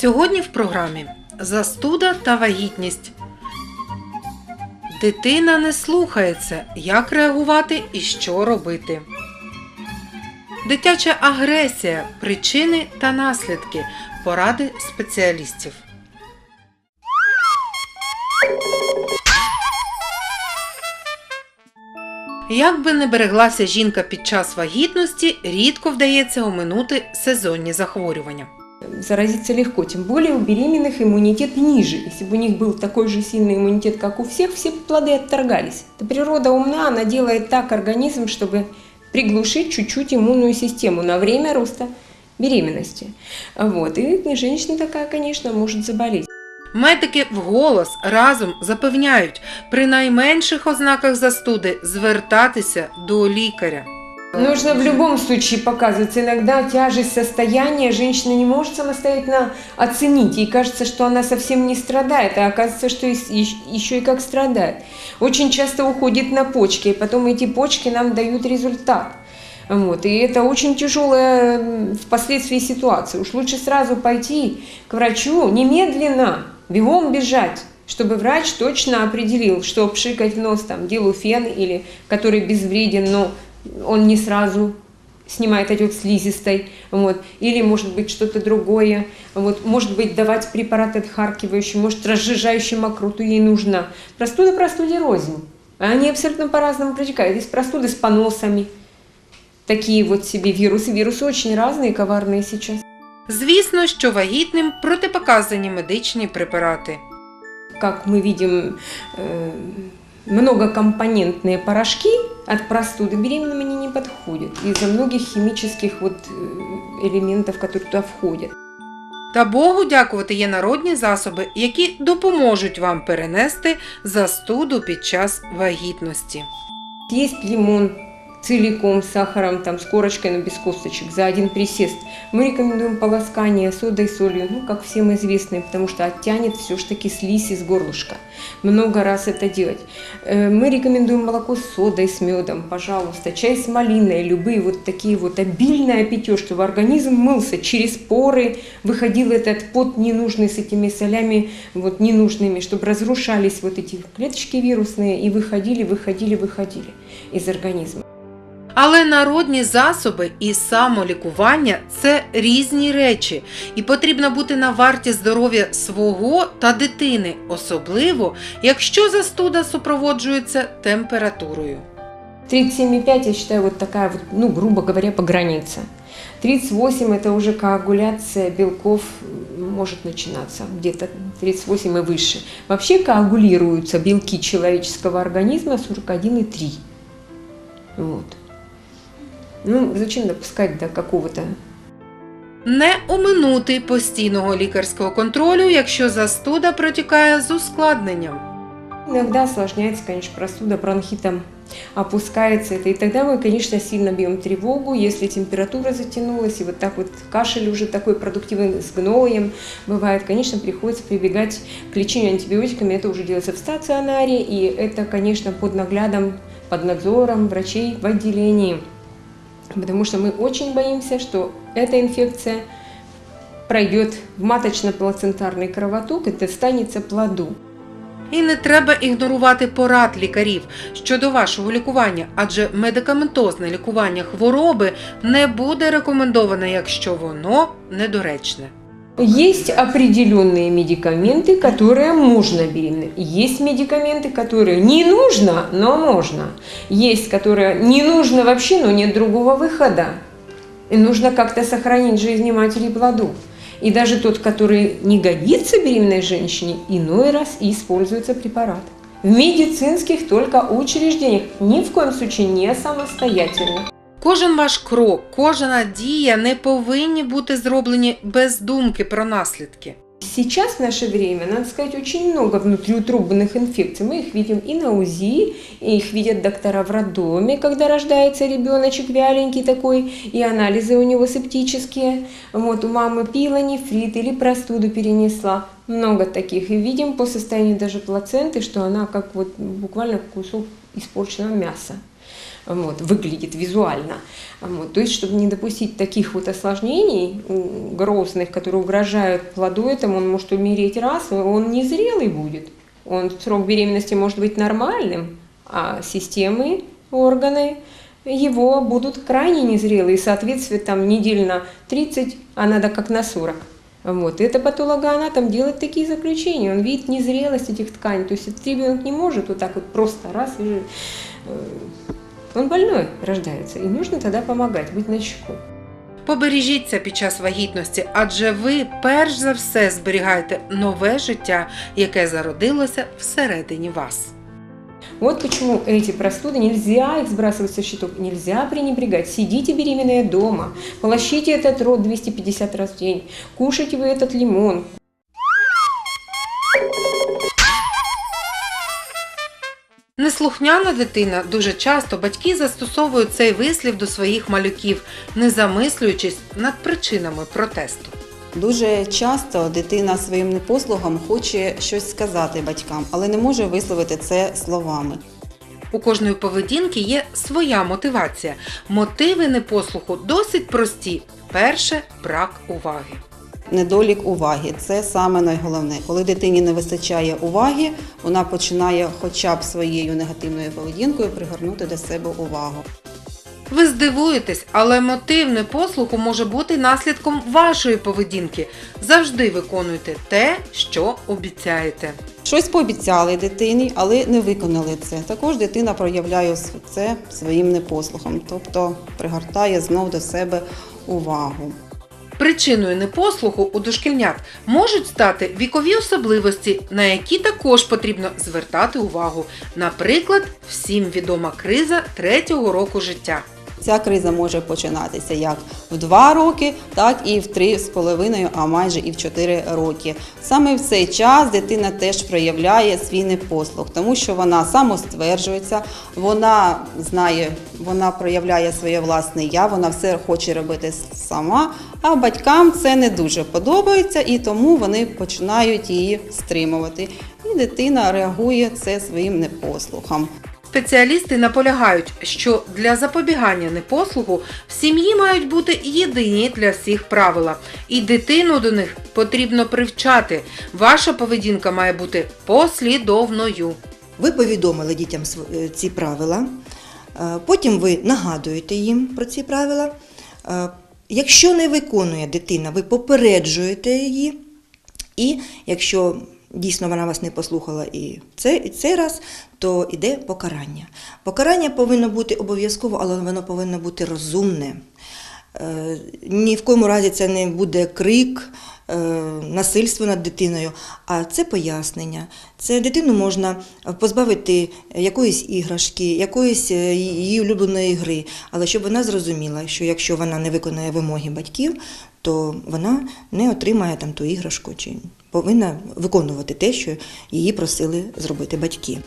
Сьогодні в програмі Застуда та вагітність. Дитина не слухається, як реагувати і що робити. Дитяча агресія, причини та наслідки. Поради спеціалістів. Як би не береглася жінка під час вагітності, рідко вдається оминути сезонні захворювання. Заразиться легко, тем более у беременных иммунитет ниже. Если бы у них был такой же сильный иммунитет, как у всех, все бы плоды отторгались. Это природа умна, она делает так организм, чтобы приглушить чуть-чуть иммунную систему на время роста беременности. Вот. И женщина такая, конечно, может заболеть. Медики вголос разом запевняють, при найменших ознаках застуди звертатися до лікаря. Нужно в любом случае показываться. Иногда тяжесть состояния женщина не может самостоятельно оценить. Ей кажется, что она совсем не страдает, а оказывается, что еще и как страдает. Очень часто уходит на почки, и потом эти почки нам дают результат. Вот. И это очень тяжелая впоследствии ситуация. Уж лучше сразу пойти к врачу немедленно, бегом бежать, чтобы врач точно определил, что пшикать в нос там дилуфен или который безвреден, но он не сразу снимает отек слизистой, вот, или может быть что-то другое, вот, может быть давать препарат отхаркивающий, может разжижающий мокроту ей нужна. Простуда простуде рознь. Они абсолютно по-разному протекают. Есть простуды с поносами, такие вот себе вирусы. Вирусы очень разные, коварные сейчас. Звісно, що вагітним протипоказані медичні препарати. Как мы видим, э, многокомпонентные порошки от простуды беременным они не подходят из-за многих химических вот э, элементов, которые туда входят. Та Богу дякувати є народні засоби, які допоможуть вам перенести застуду під час вагітності. Есть лимон целиком с сахаром, там, с корочкой, но без косточек, за один присест. Мы рекомендуем полоскание содой, солью, ну, как всем известно, потому что оттянет все ж таки слизь из горлышка. Много раз это делать. Э, Мы рекомендуем молоко с содой, с медом, пожалуйста, чай с малиной, любые вот такие вот обильное питье, чтобы организм мылся через поры, выходил этот пот ненужный с этими солями вот ненужными, чтобы разрушались вот эти клеточки вирусные и выходили, выходили, выходили из организма. Але народні засоби і самолікування це різні речі, і потрібно бути на варті здоров'я свого та дитини, особливо якщо застуда супроводжується температурою. 37,5 я считаю вот такая вот, ну, грубо говоря, по границе. 38 это уже коагуляция белков может начинаться где-то 38 и выше. Вообще коагулируются белки человеческого организма 41,3. Вот. Ну, зачем допускать до какого-то Не оминути постійного лікарського контролю, якщо застуда протікає з ускладненням. Иногда осложняется, конечно, простуда бронхитом, опускается это. И тогда мы, конечно, сильно бьем тревогу, если температура затянулась, и вот так вот кашель уже такой продуктивный с гноем бывает, конечно, приходится прибегать к лечению антибиотиками. Это уже делается в стационаре, и это, конечно, под наглядом, под надзором врачей в отделении. Потому что мы очень боимся, что эта инфекция пройдет в маточно-плацентарный кровоток и достанется плоду. І не треба ігнорувати порад лікарів щодо вашого лікування, адже медикаментозне лікування хвороби не буде рекомендоване, якщо воно недоречне. Есть определенные медикаменты, которые можно беременным. Есть медикаменты, которые не нужно, но можно. Есть, которые не нужно вообще, но нет другого выхода. И нужно как-то сохранить жизни матери и плодов. И даже тот, который не годится беременной женщине, иной раз используется препарат. В медицинских только учреждениях, ни в коем случае не самостоятельно. Кожен ваш крок, кожна дія не повинні бути зроблені без думки про наслідки. Сейчас в наше время, надо сказать, очень много внутриутробных инфекций. Мы их видим и на УЗИ, и их видят доктора в роддоме, когда рождается ребеночек вяленький такой, и анализы у него септические. Вот у мамы пилонефрит или простуду перенесла. Много таких. И видим по состоянию даже плаценты, что она как вот буквально кусок испорченного мяса. Вот, выглядит визуально. Вот, то есть, чтобы не допустить таких вот осложнений грозных, которые угрожают плоду этому, он может умереть раз, он незрелый будет. Он срок беременности может быть нормальным, а системы, органы его будут крайне незрелые, соответственно, там недель на 30, а надо как на 40. Вот. И эта патологоанатом делает такие заключения, он видит незрелость этих тканей, то есть этот ребенок не может вот так вот просто раз и э, он больной рождается, и нужно тогда помогать, быть начеку. Побережіться під час вагітності, адже ви перш за все зберігаєте нове життя, яке зародилося всередині вас. Вот почему эти простуды нельзя их сбрасывать со счетов, нельзя пренебрегать. Сидите беременные дома, полощите этот рот 250 раз в день, кушайте вы этот лимон, Неслухняна дитина дуже часто батьки застосовують цей вислів до своїх малюків, не замислюючись над причинами протесту. Дуже часто дитина своїм непослугом хоче щось сказати батькам, але не може висловити це словами. У кожної поведінки є своя мотивація. Мотиви непослуху досить прості. Перше брак уваги. Недолік уваги це саме найголовне. Коли дитині не вистачає уваги, вона починає хоча б своєю негативною поведінкою пригорнути до себе увагу. Ви здивуєтесь, але мотив непослуху може бути наслідком вашої поведінки. Завжди виконуйте те, що обіцяєте. Щось пообіцяли дитині, але не виконали це. Також дитина проявляє це своїм непослухом, тобто пригортає знов до себе увагу. Причиною непослуху у дошкільнят можуть стати вікові особливості, на які також потрібно звертати увагу. Наприклад, всім відома криза третього року життя. Ця криза може починатися як в 2 роки, так і в 3,5, а майже і в 4 роки. Саме в цей час дитина теж проявляє свій непослух, тому що вона самостверджується, вона знає, вона проявляє своє власне я, вона все хоче робити сама, а батькам це не дуже подобається, і тому вони починають її стримувати. І дитина реагує це своїм непослухом. Спеціалісти наполягають, що для запобігання непослуху в сім'ї мають бути єдині для всіх правила, і дитину до них потрібно привчати. Ваша поведінка має бути послідовною. Ви повідомили дітям е, ці правила, е, потім ви нагадуєте їм про ці правила. Е, Якщо не виконує дитина, ви попереджуєте її, і якщо дійсно вона вас не послухала і цей, і цей раз, то йде покарання. Покарання повинно бути обов'язково, але воно повинно бути розумне. Е, Ні в коєму разі це не буде крик, е, насильство над дитиною, а це пояснення. Це дитину можна позбавити якоїсь іграшки, якоїсь е, її улюбленої гри, але щоб вона зрозуміла, що якщо вона не виконає вимоги батьків, то вона не отримає там ту іграшку чи повинна виконувати те, що її просили зробити батьки.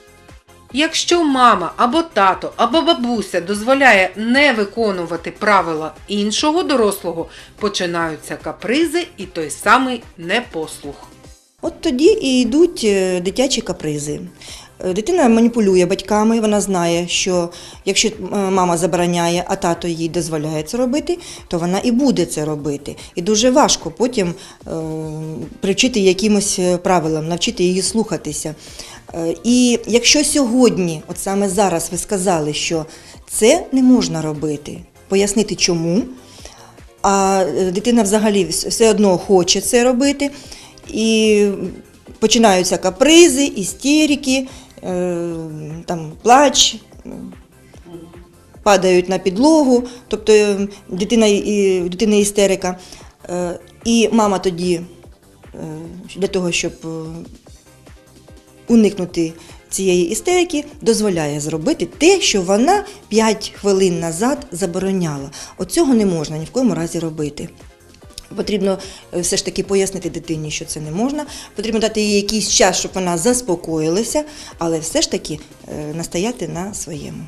Якщо мама або тато, або бабуся дозволяє не виконувати правила іншого дорослого, починаються капризи і той самий непослух. От тоді і йдуть е, дитячі капризи. Дитина маніпулює батьками, вона знає, що якщо е, мама забороняє, а тато їй дозволяє це робити, то вона і буде це робити. І дуже важко потім е, привчити якимось е, правилам, навчити її слухатися. І якщо сьогодні, от саме зараз, ви сказали, що це не можна робити, пояснити чому, а дитина взагалі все одно хоче це робити. І починаються капризи, істерики, там, плач, падають на підлогу, тобто е, дитина, дитина істерика. Е, І мама тоді е, для того, щоб уникнути цієї істерики, дозволяє зробити те, що вона 5 хвилин назад забороняла. От цього не можна ні в коєму разі робити. Потрібно е, все ж таки пояснити дитині, що це не можна. Потрібно дати їй якийсь час, щоб вона заспокоїлася, але все ж таки е, настояти на своєму.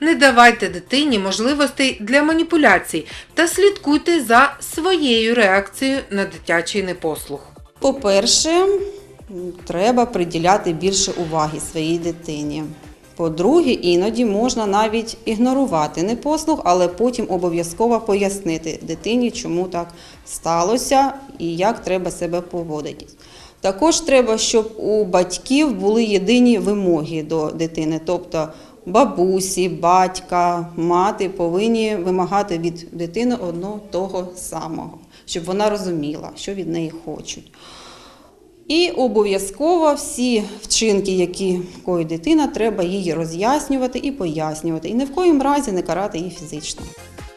Не давайте дитині можливостей для маніпуляцій та слідкуйте за своєю реакцією на дитячий непослух. По-перше, треба приділяти більше уваги своїй дитині. По-друге, іноді можна навіть ігнорувати непослух, але потім обов'язково пояснити дитині, чому так сталося і як треба себе поводити. Також треба, щоб у батьків були єдині вимоги до дитини, тобто бабусі, батька, мати повинні вимагати від дитини одного того самого, щоб вона розуміла, що від неї хочуть. І обов'язково всі вчинки, які коїть дитина, треба їй роз'яснювати і пояснювати. І ні в коїм разі не карати її фізично.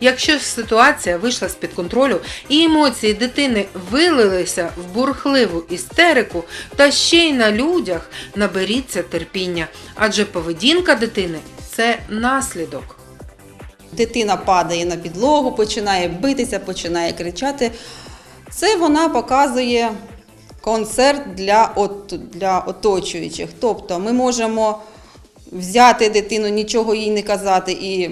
Якщо ситуація вийшла з-під контролю і емоції дитини вилилися в бурхливу істерику, та ще й на людях наберіться терпіння, адже поведінка дитини це наслідок. Дитина падає на підлогу, починає битися, починає кричати. Це вона показує концерт для, от, для оточуючих. Тобто ми можемо взяти дитину, нічого їй не казати і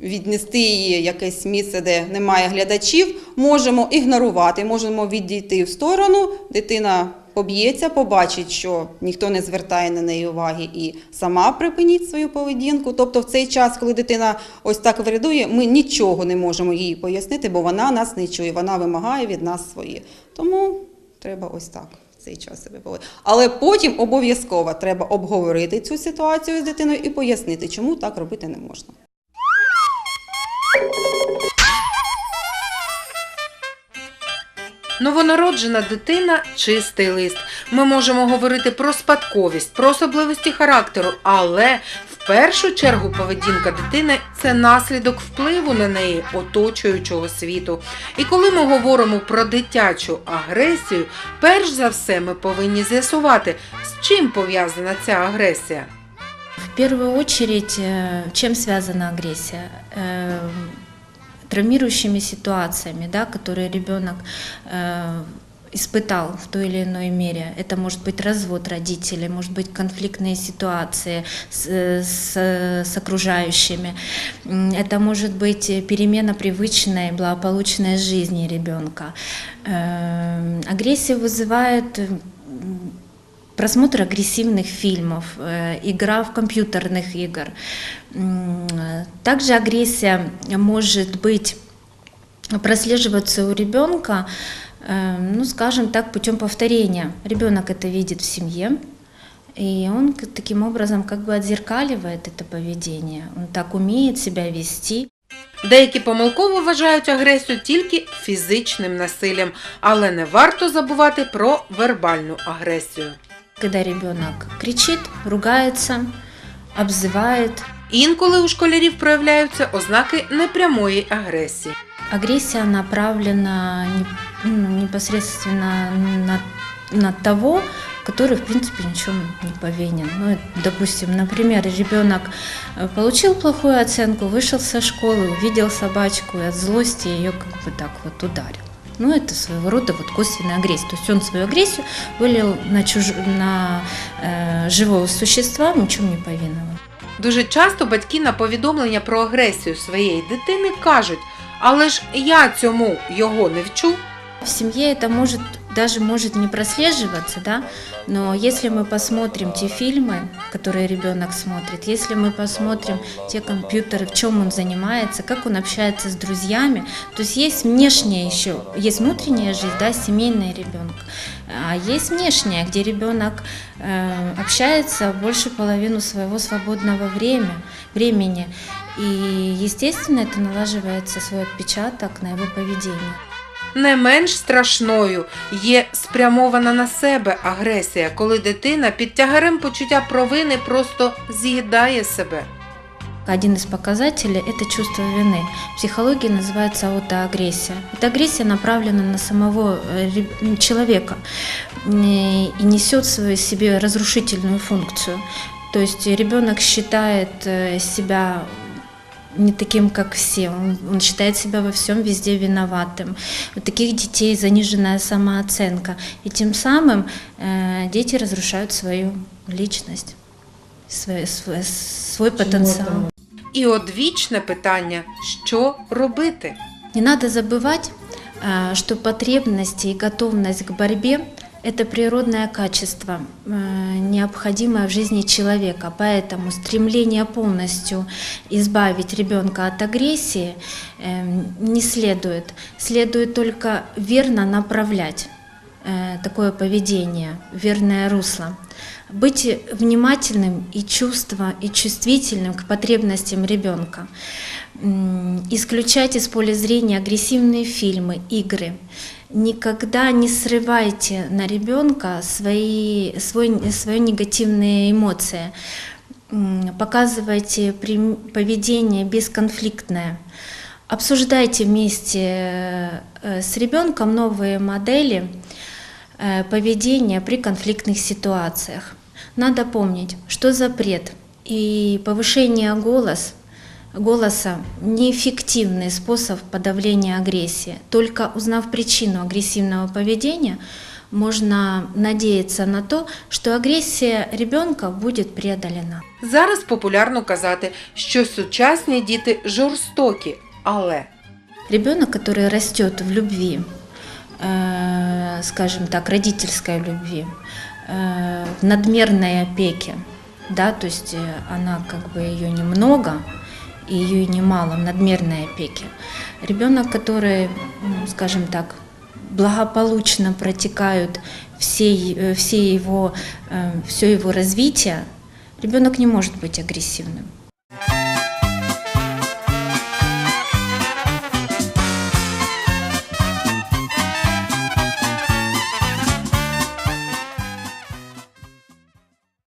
віднести її якесь місце, де немає глядачів. Можемо ігнорувати, можемо відійти в сторону. Дитина поб'ється, побачить, що ніхто не звертає на неї уваги і сама припинить свою поведінку. Тобто, в цей час, коли дитина ось так вирядує, ми нічого не можемо їй пояснити, бо вона нас не чує, вона вимагає від нас своє. Тому треба ось так. Цей час себе поводити. Але потім обов'язково треба обговорити цю ситуацію з дитиною і пояснити, чому так робити не можна. Новонароджена дитина чистий лист. Ми можемо говорити про спадковість, про особливості характеру, але в першу чергу поведінка дитини це наслідок впливу на неї оточуючого світу. І коли ми говоримо про дитячу агресію, перш за все ми повинні з'ясувати, з чим пов'язана ця агресія. В первую очередь, э, чем связана агрессия? Э, Травмирующими ситуациями, да, которые ребенок э, испытал в той или иной мере. Это может быть развод родителей, может быть конфликтные ситуации с, с, с окружающими. Это может быть перемена привычной, благополучной жизни ребенка. Э, Агрессия вызывает просмотр агрессивных фильмов, э, игра в компьютерных игр. М, э, Также агрессия может быть прослеживаться у ребенка, э, ну, скажем так, путем повторения. Ребенок это видит в семье, и он к- таким образом как бы отзеркаливает это поведение. Он так умеет себя вести. Деякі помилково вважають агресію тільки фізичним насиллям, але не варто забувати про вербальну агресію. Когда ребенок кричит, ругается, обзывает, Інколи у школярів проявляються ознаки непрямої агресії. Агрессия направлена не- ну, непосредственно на, на того, который, в принципе, ничего не повинен. Ну, это, допустим, например, ребенок э, получил плохую оценку, вышел со школы, увидел собачку и от злости ее как бы так вот ударил. Ну, это своего рода вот косвенная агрессия. То есть он свою агрессию вылил на, чуж... на э, живого существа, ничем не повинного. Дуже часто батьки на повідомлення про агресію своєї дитини кажуть: але ж я цьому його не вчу. В семье это может даже может не прослеживаться, да, но если мы посмотрим те фильмы, которые ребенок смотрит, если мы посмотрим те компьютеры, в чем он занимается, как он общается с друзьями, то есть есть внешняя еще, есть внутренняя жизнь, да, семейная ребенка, а есть внешняя, где ребенок э, общается больше половину своего свободного время, времени, и естественно это налаживается свой отпечаток на его поведение. Не менш страшною є спрямована на себе агресія, коли дитина під тягарем почуття провини просто з'їдає себе. Один из показателей – это чувство вины. В психологии называется аутоагрессия. Эта агрессия направлена на самого э, реб- м, человека э, и несет в свою себе разрушительную функцию. То есть ребенок считает э, себя не таким, как все. Он, он считает себя во всем везде виноватым. У таких детей заниженная самооценка. И тем самым э, дети разрушают свою личность, свой, свой, свой потенциал. І одвічне питання: що робити? Не надо забывать, а, что потребности и готовность к борьбе это природное качество, э, необходимое в жизни человека. Поэтому стремление полностью избавить ребенка от агрессии э, не следует. Следует только верно направлять э, такое поведение, верное русло. Быть внимательным и чувство, и чувствительным к потребностям ребенка. Исключать из поля зрения агрессивные фильмы, игры. Никогда не срывайте на ребенка свои, свой, свои негативные эмоции. Показывайте поведение бесконфликтное. Обсуждайте вместе э, с ребенком новые модели э, поведения при конфликтных ситуациях. Надо помнить, что запрет и повышение голос, голоса – неэффективный способ подавления агрессии. Только узнав причину агрессивного поведения, можно надеяться на то, что агрессия ребенка будет преодолена. Зараз популярно казати, що сучасні діти жорстокі, але Ребенок, который растет в любви, э, скажем так, родительской любви, э, в надмерной опеке, да, то есть э, она как бы ее немного и ее немало в надмерной опеке. Ребенок, который, м, скажем так, благополучно протекают все, э, все его, э, все его развитие, ребенок не может быть агрессивным.